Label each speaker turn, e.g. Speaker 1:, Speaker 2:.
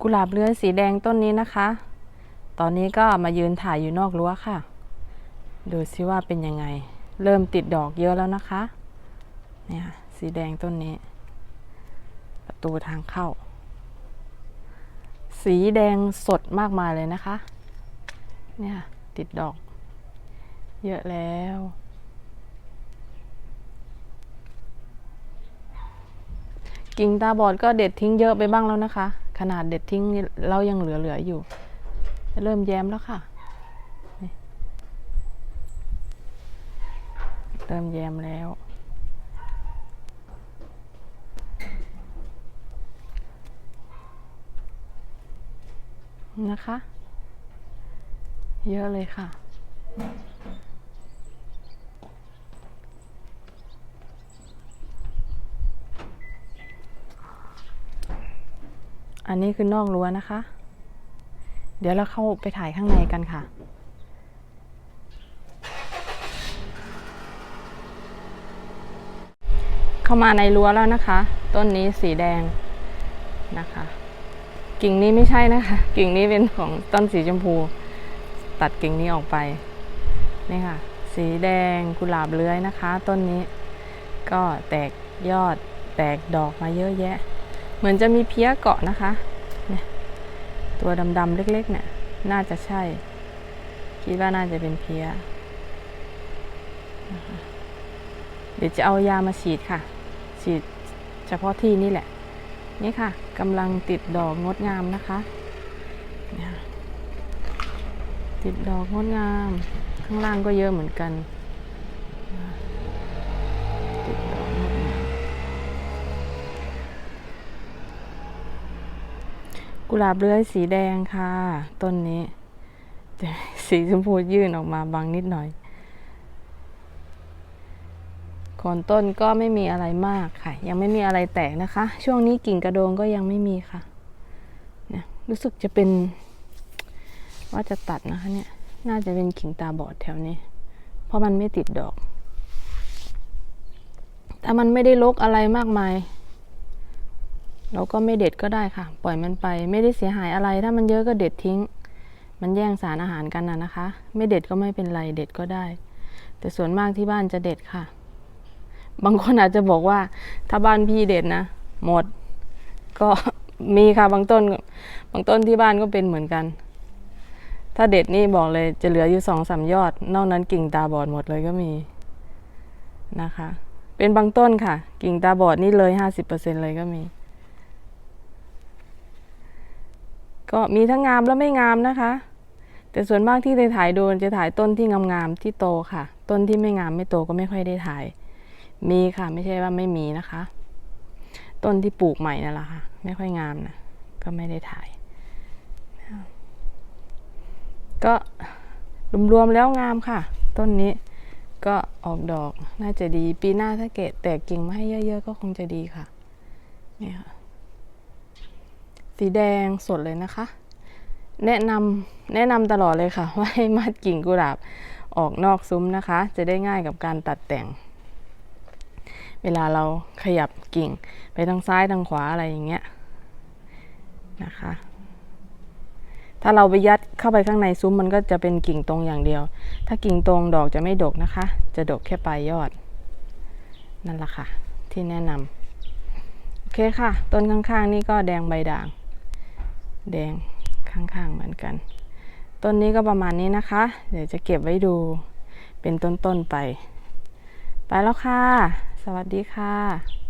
Speaker 1: กุหลาบเลื้อยสีแดงต้นนี้นะคะ ตอนนี้ก็มายืนถ่ายอยู่นอกรั้วค่ะ ดูซิว่าเป็นยังไง เริ่มติดดอกเยอะแล้วนะคะ เนี่ยค่ะสีแดงต้นนี้ ประตูทางเข้า สีแดงสดมากมายเลยนะคะ เนี่ยค่ะติดดอก เยอะแล้วกิ่งตาบอดก็เด็ดทิ้งเยอะไปบ้างแล้วนะคะ ขนาดเด็ดทิ้งนี่เรายังเหลือๆอยู่ เริ่มแย้มแล้วค่ะ เริ่มแย้มแล้ว นะคะ เยอะเลยค่ะ อันนี้คือนอกรั้วนะคะ เดี๋ยวเราเข้าไปถ่ายข้างในกันค่ะ เข้ามาในรั้วแล้วนะคะ ต้นนี้สีแดงนะคะ กิ่งนี้ไม่ใช่นะคะ กิ่งนี้เป็นของต้นสีชมพู ตัดกิ่งนี้ออกไปนี่ค่ะ สีแดงกุหลาบเลื้อยนะคะ ต้นนี้ก็แตกยอดแตกดอกมาเยอะแยะ เหมือนจะมีเพี้ยเกาะนะคะเนี่ยตัวดำๆเล็กๆ เนี่ย น่าจะใช่ คิดว่าน่าจะเป็นเพี้ยเดี๋ยวจะเอายามาฉีดค่ะ ฉีดเฉพาะที่นี่แหละ นี่ค่ะกำลังติดดอกงดงามนะคะเนี่ยติดดอกงดงาม ข้างล่างก็เยอะเหมือนกัน กุหลาบเลื้อยสีแดงค่ะ ต้นนี้ สีชมพูยื่นออกมาบางนิดหน่อยโคนต้นก็ไม่มีอะไรมากค่ะ ยังไม่มีอะไรแตกนะคะ ช่วงนี้กิ่งกระโดงก็ยังไม่มีค่ะเนี่ยรู้สึกจะเป็น ว่าจะตัดนะคะเนี่ย น่าจะเป็นกิ่งตาบอดแถวนี้ เพราะมันไม่ติดดอก แต่มันไม่ได้ลกอะไรมากมาย เราก็ไม่เด็ดก็ได้ค่ะ ปล่อยมันไปไม่ได้เสียหายอะไร ถ้ามันเยอะก็เด็ดทิ้ง มันแย่งสารอาหารกันนะนะคะ ไม่เด็ดก็ไม่เป็นไรเด็ดก็ได้ แต่ส่วนมากที่บ้านจะเด็ดค่ะ บางคนอาจจะบอกว่า ถ้าบ้านพี่เด็ดนะหมด ก็มีค่ะบางต้น บางต้นที่บ้านก็เป็นเหมือนกัน ถ้าเด็ดนี่บอกเลยจะเหลืออยู่สองสามยอด นอกนั้นกิ่งตาบอดหมดเลยก็มีนะคะ เป็นบางต้นค่ะ กิ่งตาบอดนี่เลยห้าสิบเปอร์เซ็นเลยก็มี ก็มีทั้งงามและไม่งามนะคะ แต่ส่วนมากที่ได้ถ่ายโดนจะถ่ายต้นที่งามๆที่โตค่ะ ต้นที่ไม่งามไม่โตก็ไม่ค่อยได้ถ่าย มีค่ะไม่ใช่ว่าไม่มีนะคะ ต้นที่ปลูกใหม่นั่นแหละค่ะ ไม่ค่อยงามนะก็ไม่ได้ถ่าย ก็รวมๆแล้วงามค่ะ ต้นนี้ก็ออกดอกน่าจะดีปีหน้าถ้าเกตแตกกิ่งมาให้เยอะๆก็คงจะดีค่ะนี่ค่ะ สีแดงสดเลยนะคะ แนะนำแนะนำตลอดเลยค่ะ ว่าให้มัดกิ่งกุหลาบออกนอกซุ้มนะคะ จะได้ง่ายกับการตัดแต่ง เวลาเราขยับกิ่ง ไปทางซ้ายทางขวาอะไรอย่างเงี้ยนะคะ ถ้าเราไปยัดเข้าไปข้างในซุ้มมันก็จะเป็นกิ่งตรงอย่างเดียว ถ้ากิ่งตรงดอกจะไม่ดกนะคะ จะดกแค่ปลายยอด นั่นแหละค่ะ ที่แนะนำโอเคค่ะ ต้นข้างๆนี่ก็แดงใบด่าง แดงข้างๆเหมือนกัน ต้นนี้ก็ประมาณนี้นะคะ เดี๋ยวจะเก็บไว้ดูเป็นต้นๆไป ไปแล้วค่ะ สวัสดีค่ะ